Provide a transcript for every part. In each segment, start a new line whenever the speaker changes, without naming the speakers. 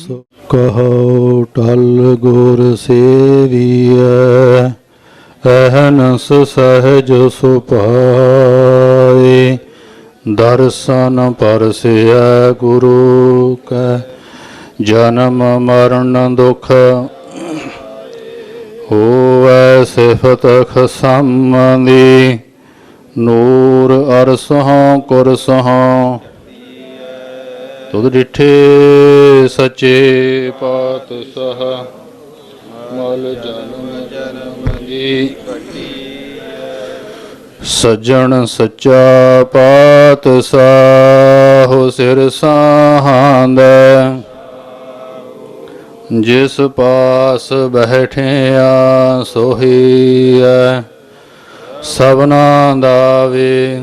ਸੋ ਕਹੋ ਟਲ ਗੁਰ ਸੇਵੀਐ ਅਹਨਸ ਸਹਿਜ ਸੁਪਾਏ ਦਰਸ਼ਨ ਪਰਸਿਐ ਗੁਰੂ ਕੈ, ਜਨਮ ਮਰਨ ਦੁਖ ਹੋਵੈ ਸਿਫਤ ਖਸਮਦੀ। ਨੂਰ ਅਰਸਹ ਕੁਰਸਹੋਂ ਤੁਧ ਡਿਠੇ ਸੱਚੇ ਪਾਤਸ਼ਾਹ, ਮਲ ਜਨਮ ਜਨਮ ਦੀ ਸੱਜਣ ਸੱਚਾ ਪਾਤਸ਼ਾਹ, ਸਿਰ ਸਾਹਾਂਦਾ ਜਿਸ ਪਾਸ ਬੈਠਿਆ, ਸੋਹੀ ਸਭਨਾ ਦਾ ਵੇ।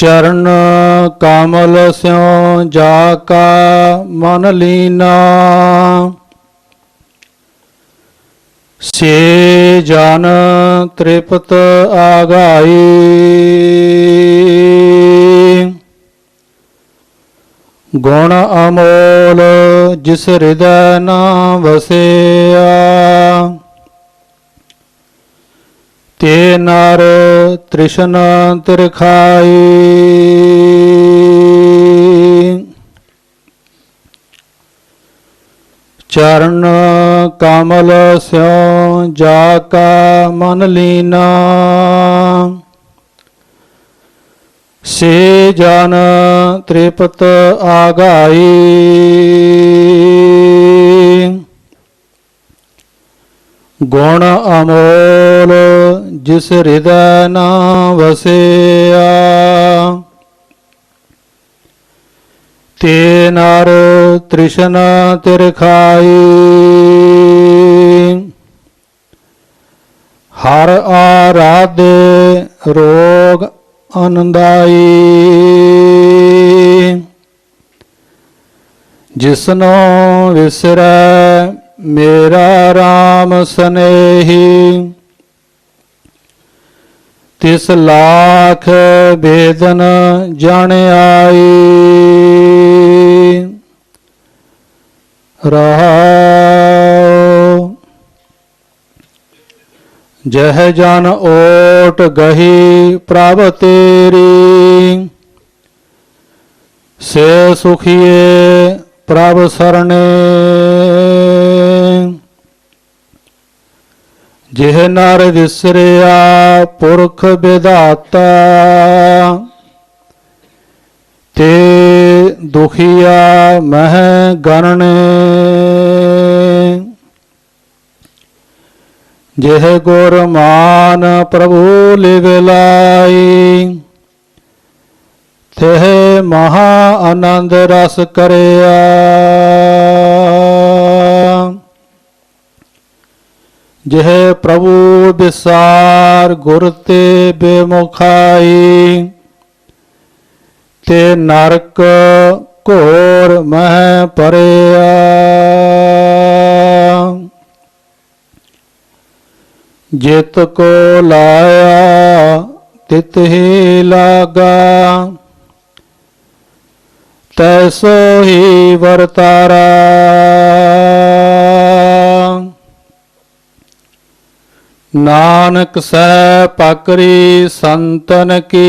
ਚਰਨ ਕਮਲ ਸਿਉ ਜਾ ਕਾ ਮਨ ਲੀਨਾ। ਸੇ ਜਨ ਤ੍ਰਿਪਤ ਆਗਾਈ। ਗੁਣ ਅਮੋਲ ਜਿਸ ਹਿਰਦੈ ਨਾ ਵਸਿਆ। ਤੇ ਨਰ ਤ੍ਰਿਸ਼ਨ ਤਿਰਖਾਈ। ਚਰਨ ਕਮਲ ਸਿਉ ਜਾ ਕਾ ਮਨ ਲੀਨਾ। ਸੇ ਜਨ ਤ੍ਰਿਪਤ ਆਗਾਈ। ਗੁਣ ਅਮੋਲ, ਜਿਸ ਹਿਰਦੈ ਨਾ ਵਸਿਆ। ਤੇ ਨਰ ਤ੍ਰਿਸ਼ਨ ਤਿਰਖਾਈ। ਹਰ ਆਰਾਧੇ ਰੋਗ ਅਨੰਦਾਈ। ਜਿਸਨੋ ਵਿਸਰੈ ਮੇਰਾ RAM ਸਨੇਹੀ, ਤਿਸ ਲਾਖ ਬੇਦਨ ਜਣ ਆਈ। ਰਹਾਉ ਜਹ ਜਨ ਓਟ ਗਹੀ ਪ੍ਰਭ ਤੇਰੀ, ਸੇ ਸੁਖੀਏ ਪ੍ਰਭ ਸਰਣੇ। ਜਿਹ ਨਰ ਵਿਸਰਿਆ ਪੁਰਖ ਵਿਧਾਤਾ, ਤੇ ਦੁਖੀਆ ਮਹਿ ਗਣਨੇ। ਜਿਹ ਗੁਰ ਮਾਨ ਪ੍ਰਭੂ ਲਿਵ ਲਾਈ ਤਿਹ ਮਹਾ ਆਨੰਦ ਰਸ ਕਰਿਆ। ਜਿਹ ਪ੍ਰਭੂ ਵਿਸਾਰ ਗੁਰ ਤੇ ਬੇਮੁਖਾਈ, ਤੇ ਨਰਕ ਘੋਰ ਮਹਿ ਪਰਿਆ ਜਿਤ ਕੋ ਲਾਇਆ, ਤਿਤ ਹੀ ਲਾਗਾ। ਤੈਸੋ ਹੀ ਵਰਤਾਰਾ। ਨਾਨਕ ਸਹਿ ਪਕਰੀ ਸੰਤਨ ਕੀ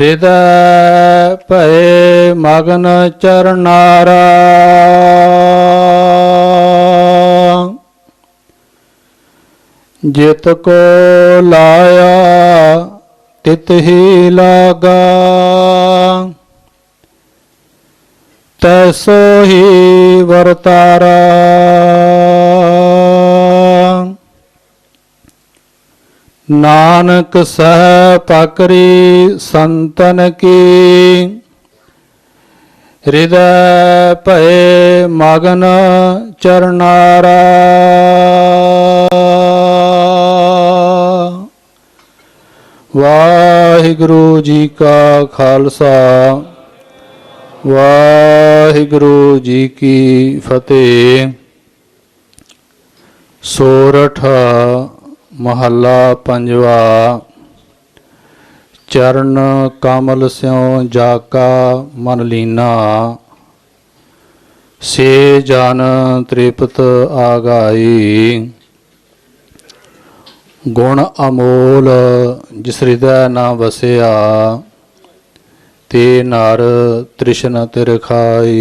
ਹਿਰਦੈ ਭਏ ਮਗਨ ਚਰਨਾਰਾ। ਜਿਤ ਕੋ ਲਾਇਆ, ਤਿਤ ਹੀ ਲਾਗਾ। ਤੈਸੋ ਹੀ ਵਰਤਾਰਾ। ਨਾਨਕ ਸਹਿ ਪਕਰੀ ਸੰਤਨ ਕੀ। ਹਿਰਦੈ ਭਏ ਮਗਨ ਚਰਨਾਰਾ। ਵਾਹਿਗੁਰੂ ਜੀ ਕਾ ਖਾਲਸਾ। ਵਾਹਿਗੁਰੂ ਜੀ ਕੀ ਫਤਿਹ। ਸੋਰਠ ਮਹੱਲਾ ਪੰਜਵਾ। ਚਰਨ ਕਮਲ ਸਿਉ ਜਾਕਾ ਮਨ ਲੀਨਾ। ਸੇ ਜਨ ਤ੍ਰਿਪਤ ਆਗਾਈ। ਗੁਣ ਅਮੋਲ ਜਿਸ ਹਿਰਦੈ ਨਾ ਵਸਿਆ। ਤੇ ਨਰ ਤ੍ਰਿਸ਼ਨ ਤਿਰਖਾਈ